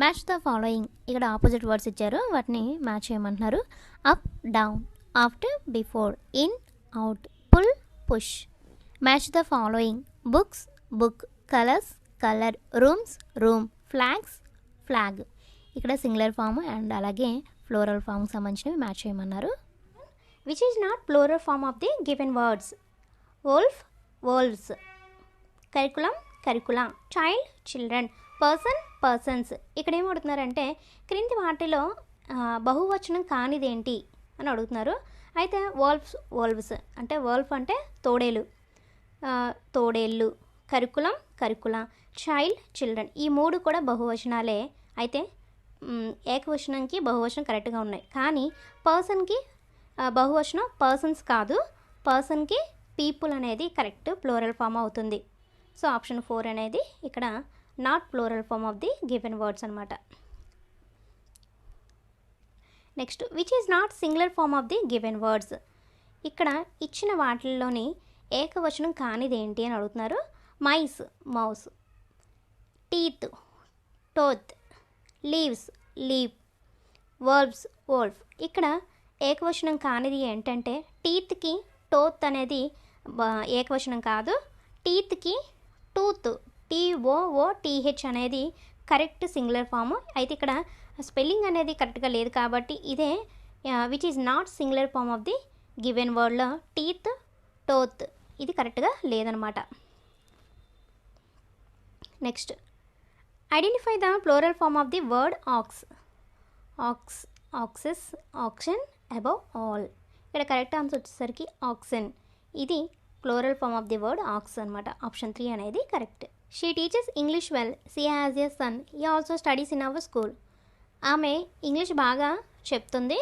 Match the following ఇక్కడ opposite words ఇచ్చారు. వాటిని మ్యాచ్ చేయమంటున్నారు. Up down after before in out pull push match the following books book colours colour rooms room flags flag ఇక్కడ singular form and అలాగే plural ఫామ్కి సంబంధించినవి match చేయమన్నారు. Which is not plural form of the given words wolf wolves curriculum curricula child children person persons ఇక్కడ ఏం అడుగుతున్నారంటే క్రింది వాటిలో బహువచనం కానిదేంటి అని అడుగుతున్నారు. అయితే వోల్ఫ్స్ వోల్వ్స్ అంటే వోల్ఫ్ అంటే తోడేలు. తోడేళ్ళు. కరికులం కరికుల. చైల్డ్ చిల్డ్రన్ ఈ మూడు కూడా బహువచనాలే. అయితే ఏకవచనంకి బహువచనం కరెక్ట్గా ఉన్నాయి. కానీ పర్సన్కి బహువచనం పర్సన్స్ కాదు. పర్సన్కి పీపుల్ అనేది కరెక్ట్ ప్లోరల్ ఫామ్ అవుతుంది. సో ఆప్షన్ ఫోర్ అనేది ఇక్కడ not plural form of the given words అనమాట next which is not singular form of the given words ఇక్కడ ఇచ్చిన వాటిల్లోని ఏకవచనం కానిది ఏంటి అని అడుగుతున్నారు. Mice mouse teeth tooth leaves leaf wolves wolf ఇక్కడ ఏకవచనం కానిది ఏంటంటే టీత్కి టోత్ అనేది ఏకవచనం కాదు. టీత్కి tooth T O O T H అనేది కరెక్ట్ సింగులర్ ఫాము. అయితే ఇక్కడ స్పెల్లింగ్ అనేది కరెక్ట్గా లేదు కాబట్టి ఇదే which is not singular form of the given వర్డ్లో teeth tooth ఇది కరెక్ట్గా లేదనమాట. Next identify the plural form of the word ox ox oxes oxen above all ఇక్కడ కరెక్ట్ ఆన్సర్ వచ్చేసరికి ఆక్సెన్ ఇది plural form of the word ox అనమాట. Option three అనేది correct. She teachers English well she has a son he also studies in our school ఆమె English బాగా చెప్తుంది.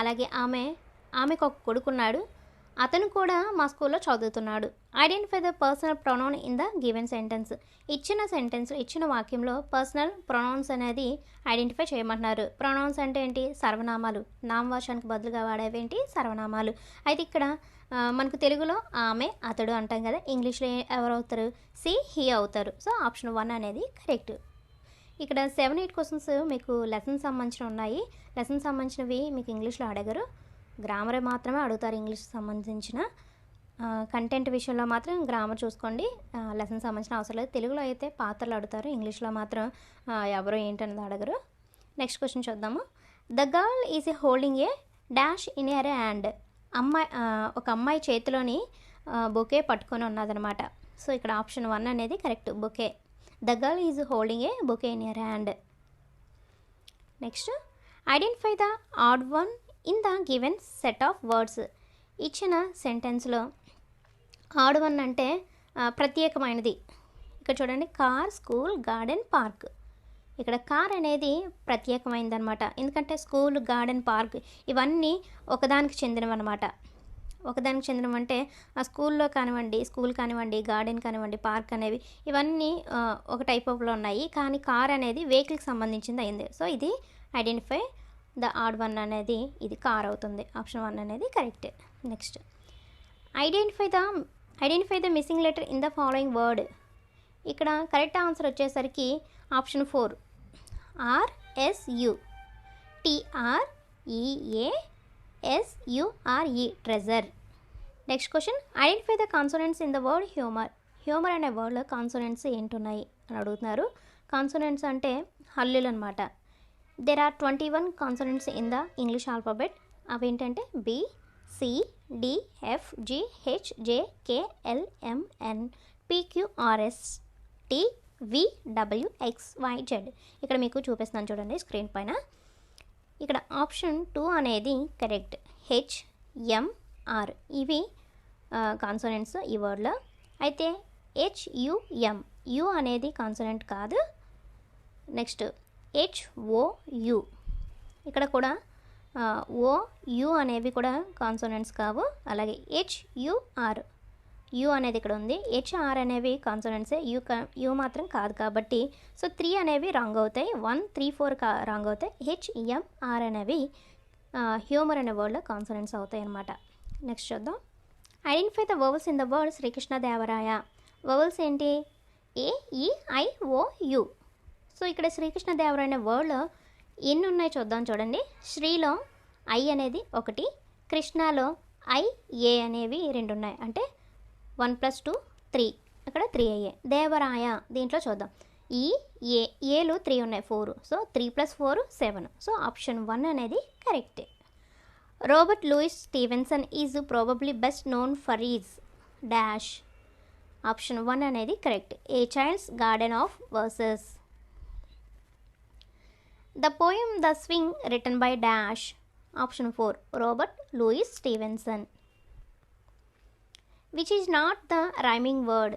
అలాగే ఆమె ఆమెకు ఒక కొడుకున్నాడు. అతను కూడా మా స్కూల్లో చదువుతున్నాడు. Identify the personal pronoun in the given sentence ఇచ్చిన సెంటెన్స్ ఇచ్చిన వాక్యంలో పర్సనల్ ప్రొనౌన్స్ అనేది ఐడెంటిఫై చేయమంటున్నారు. ప్రొనౌన్స్ అంటే ఏంటి? సర్వనామాలు. నామవాచానికి బదులుగా వాడేవేంటి సర్వనామాలు. అయితే ఇక్కడ మనకు తెలుగులో ఆమె అతడు అంటాం కదా ఇంగ్లీష్లో ఎవరవుతారు? ఎవరు అవుతారు సి హీ అవుతారు. సో ఆప్షన్ వన్ అనేది కరెక్ట్. ఇక్కడ సెవెన్ ఎయిట్ క్వశ్చన్స్ మీకు లెసన్ సంబంధించిన ఉన్నాయి. లెసన్ సంబంధించినవి మీకు ఇంగ్లీష్లో అడగరు. గ్రామర్ మాత్రమే అడుగుతారు ఇంగ్లీష్ సంబంధించిన. కంటెంట్ విషయంలో మాత్రం గ్రామర్ చూసుకోండి. లెసన్ సంబంధించిన అవసరం లేదు. తెలుగులో అయితే పాత్రలు అడుగుతారు. ఇంగ్లీష్లో మాత్రం ఎవరు ఎవరో ఏంటన్నది అడగరు. నెక్స్ట్ క్వశ్చన్ చూద్దాము. The girl is a holding a dash in her hand అమ్మాయి ఒక అమ్మాయి చేతిలోని బొకే పట్టుకొని ఉన్నదనమాట సో ఇక్కడ ఆప్షన్ వన్ అనేది correct bouquet. The girl is holding a bouquet in her hand. Next identify the odd one in the given set of words. ఇచ్చిన సెంటెన్స్లో ఆడ్ వన్ అంటే ప్రత్యేకమైనది. ఇక్కడ చూడండి కార్ స్కూల్ గార్డెన్ పార్క్. ఇక్కడ car అనేది ప్రత్యేకమైనది అనమాట ఎందుకంటే స్కూల్ గార్డెన్ పార్క్ ఇవన్నీ ఒకదానికి చెందినవన్నమాట ఒకదానికి చెందినవి అంటే ఆ స్కూల్లో కానివ్వండి స్కూల్ కానివ్వండి గార్డెన్ కానివ్వండి పార్క్ అనేవి ఇవన్నీ ఒక టైప్ ఆఫ్లో ఉన్నాయి. కానీ కార్ అనేది వెహికల్కి సంబంధించింది అయింది. సో ఇది ఐడెంటిఫై ద ఆడ్ వన్ అనేది ఇది కార్ అవుతుంది. ఆప్షన్ వన్ అనేది correct. Next. Identify the identify the missing letter in the following word. ఇక్కడ కరెక్ట్ ఆన్సర్ వచ్చేసరికి option four. RSU టిఆర్ఈఏఎస్యుఆర్ఈ treasure next question identify the consonants in the word humour humour అనే వర్డ్లో consonants ఏంటున్నాయి అని అడుగుతున్నారు. Consonants అంటే హల్లులు అనమాట there are twenty one consonants in the English alphabet అవి ఏంటంటే B C D F G H J K L M N P Q R S T V W X Y Z X Y Z ఇక్కడ మీకు చూపిస్తున్నాను చూడండి screen పైన. ఇక్కడ option two అనేది correct. H ఇవి కాన్సోనెంట్స్ ఈ వర్డ్లో అయితే హెచ్ యుఎం యు అనేది కాన్సోనెంట్ కాదు. నెక్స్ట్ హెచ్ఓయు ఇక్కడ కూడా ఓ యు అనేవి కూడా కాన్సోనెంట్స్ కావు. అలాగే హెచ్యుఆర్ యు అనేది ఇక్కడ ఉంది. హెచ్ఆర్ అనేవి కాన్సోనెంట్సే యు యు మాత్రం కాదు కాబట్టి. సో త్రీ అనేవి రాంగ్ అవుతాయి. వన్ త్రీ ఫోర్ కా రాంగ్ అవుతాయి. హెచ్ఎం ఆర్ అనేవి హ్యూమర్ అనే వర్డ్లో కాన్సోనెంట్స్ అవుతాయి అన్నమాట. నెక్స్ట్ చూద్దాం. Identify the vowels in the word Srikrishna Devaraya ఏంటి? ఏ ఈ ఐ ఓ యు సో ఇక్కడ శ్రీకృష్ణదేవరాయ అనే వర్డ్లో ఎన్ని ఉన్నాయి చూద్దాం చూడండి. శ్రీలో ఐ అనేది ఒకటి. కృష్ణలో ఐ ఏ అనేవి రెండు ఉన్నాయి. అంటే వన్ ప్లస్ టూ త్రీ. అక్కడ త్రీ అయ్యాయి. దేవరాయ దీంట్లో చూద్దాం. ఈ ఏ ఏలు త్రీ ఉన్నాయి four. So three plus four seven. So option one అనేది correct. Robert Louis Stevenson is probably best known for is dash. Option one అనేది correct. A child's garden of verses. The poem the swing return by dash. Option four Robert Louis Stevenson. Which is not the rhyming word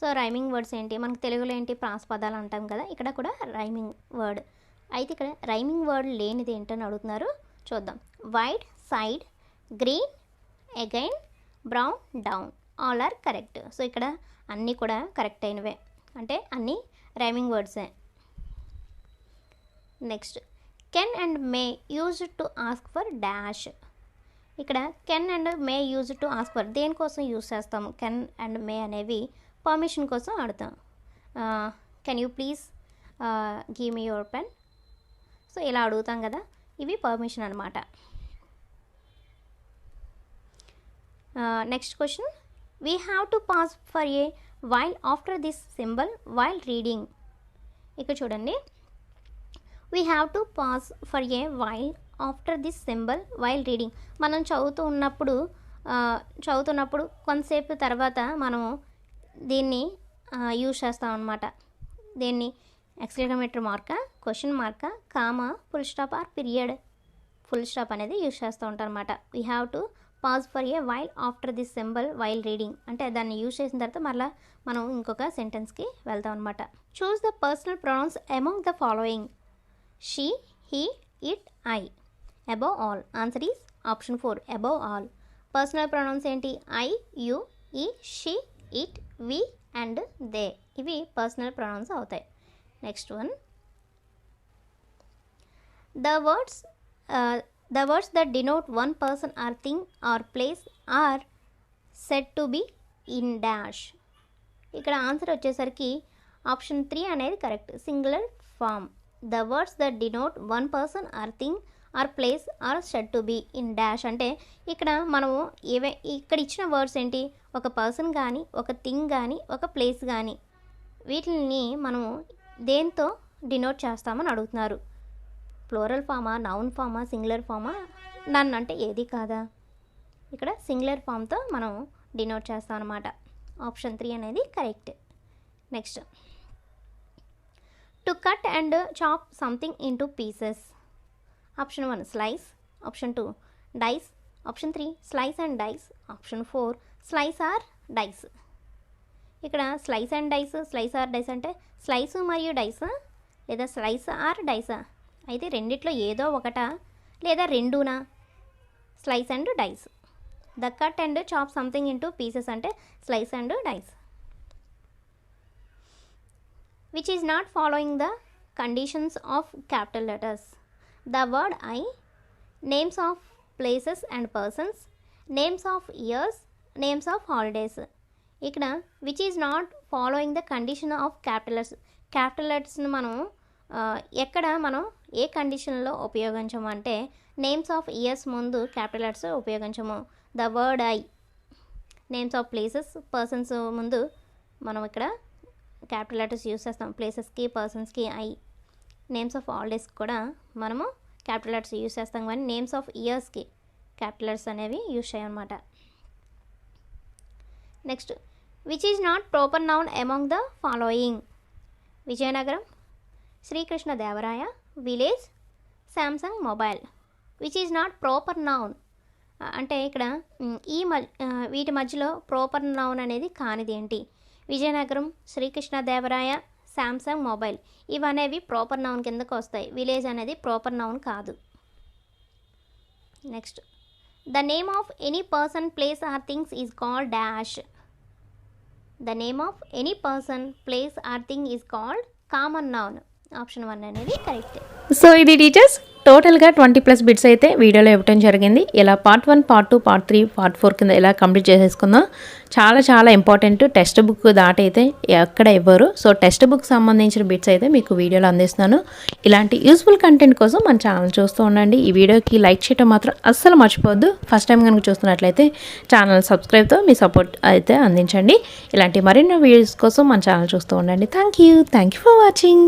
so rhyming words ఏంటి? మనకు తెలుగులో ఏంటి? ప్రాసపదాలు అంటాం కదా ఇక్కడ కూడా rhyming word అయితే ఇక్కడ రైమింగ్ వర్డ్ లేనిది ఏంటని అడుగుతున్నారు? చూద్దాం. White side green again brown down all are correct so ఇక్కడ అన్నీ కూడా కరెక్ట్ అయినవే. అంటే అన్నీ rhyming వర్డ్సే next can and may use to ask for dash ఇక్కడ can and may use to ask for దేనికోసం యూజ్ చేస్తాము? కెన్ అండ్ మే అనేవి పర్మిషన్ కోసం ఆడతాం can you please give me your pen? So ఇలా అడుగుతాం కదా ఇవి పర్మిషన్ అనమాట next question. We have to pass for a while after this symbol while reading ఇక్కడ చూడండి. We have to pass for a while after this symbol while reading మనం చదువుతూ ఉన్నప్పుడు చదువుతున్నప్పుడు కొంతసేపు తర్వాత మనము దీన్ని యూజ్ చేస్తాం అనమాట దీన్ని ఎక్స్క్లమేటర్ మార్కా question markka comma full stop or period full stop అనేది యూజ్ చేస్తూ ఉంటాం అనమాట we have to pause for a while after this symbol while reading అంటే దాన్ని యూజ్ చేసిన తర్వాత మళ్ళీ మనం ఇంకొక సెంటెన్స్కి వెళ్తాం అనమాట choose the personal pronouns among the following she he it I above all answer is option four above all personal pronouns ఏంటి? I you he she it we and they ఇవి పర్సనల్ ప్రొనౌన్స్ అవుతాయి. Next one the words the words that denote one person or thing or place or said to be in dash ఇక్కడ answer వచ్చేసరికి option three అనేది correct singular form the words that denote one person or thing or place or should to be in dash. అంటే ఇక్కడ మనము ఏవే ఇక్కడ ఇచ్చిన words ఏంటి? ఒక పర్సన్ కానీ ఒక థింగ్ కానీ ఒక ప్లేస్ కానీ వీటిని మనము దేంతో డినోట్ చేస్తామని అడుగుతున్నారు. ప్లోరల్ ఫామా నౌన్ ఫామా సింగులర్ ఫామా? నన్ను అంటే ఏది కాదా? ఇక్కడ సింగులర్ ఫామ్తో మనం డినోట్ చేస్తాం అనమాట ఆప్షన్ త్రీ అనేది correct. Next. To cut and chop something into pieces. Option one slice option two dice option three slice and dice option four slice or dice. ఇక్కడ slice and dice slice or dice అంటే slice మరియు dice లేదా slice or డైసా. అయితే రెండిట్లో ఏదో ఒకటా లేదా రెండునా? Slice and dice. The cut and chop something into pieces అంటే slice and dice. Which is not following the conditions of capital letters the word I names of places and persons names of years names of holidays ఇక్కడ which is not following the condition of capital letters letters మనం ఎక్కడ మనం ఏ కండిషన్లో ఉపయోగించము అంటే names of years ముందు capital letters ఉపయోగించము. The word I names of places persons ముందు మనం ఇక్కడ క్యాపిటల్ లెటర్స్ యూస్ చేస్తాం ప్లేసెస్కి పర్సన్స్కి ఐ నేమ్స్ ఆఫ్ హాలిడేస్ కూడా మనము క్యాపిటల్ లెటర్స్ యూస్ చేస్తాం కానీ నేమ్స్ ఆఫ్ ఇయర్స్కి క్యాపిటల్ లెటర్స్ అనేవి use చేయమన్నమాట next which is not proper noun among the following Vijayanagaram Srikrishna Devaraya village Samsung mobile which is not proper noun అంటే ఇక్కడ ఈ మ వీటి మధ్యలో ప్రోపర్ నౌన్ అనేది కానిది ఏంటి విజయనగరం శ్రీకృష్ణ దేవరాయ శాంసంగ్ మొబైల్ ఇవనేవి ప్రాపర్ నౌన్ కిందకు వస్తాయి. విలేజ్ అనేది ప్రాపర్ నౌన్ కాదు. Next the name of any person place or things is called dash the name of any person place or thing is called common noun option one అనేది correct so ఇది teachers టోటల్గా twenty plus bits అయితే వీడియోలో ఇవ్వటం జరిగింది. ఇలా part one part two part three part four కింద ఎలా కంప్లీట్ చేసేసుకుందాం చాలా చాలా ఇంపార్టెంట్ టెక్స్ట్ బుక్ దాటైతే ఎక్కడ ఇవ్వరు. సో టెక్స్ట్ బుక్ సంబంధించిన బిట్స్ అయితే మీకు వీడియోలో అందిస్తున్నాను. ఇలాంటి యూస్ఫుల్ కంటెంట్ కోసం మన ఛానల్ చూస్తూ ఉండండి. ఈ వీడియోకి లైక్ చేయడం మాత్రం అస్సలు మర్చిపోవద్దు. ఫస్ట్ టైం కనుక చూస్తున్నట్లయితే ఛానల్ సబ్స్క్రైబ్తో మీ సపోర్ట్ అయితే అందించండి. ఇలాంటి మరిన్ని వీడియోస్ కోసం మన ఛానల్ చూస్తూ ఉండండి. Thank you thank you for watching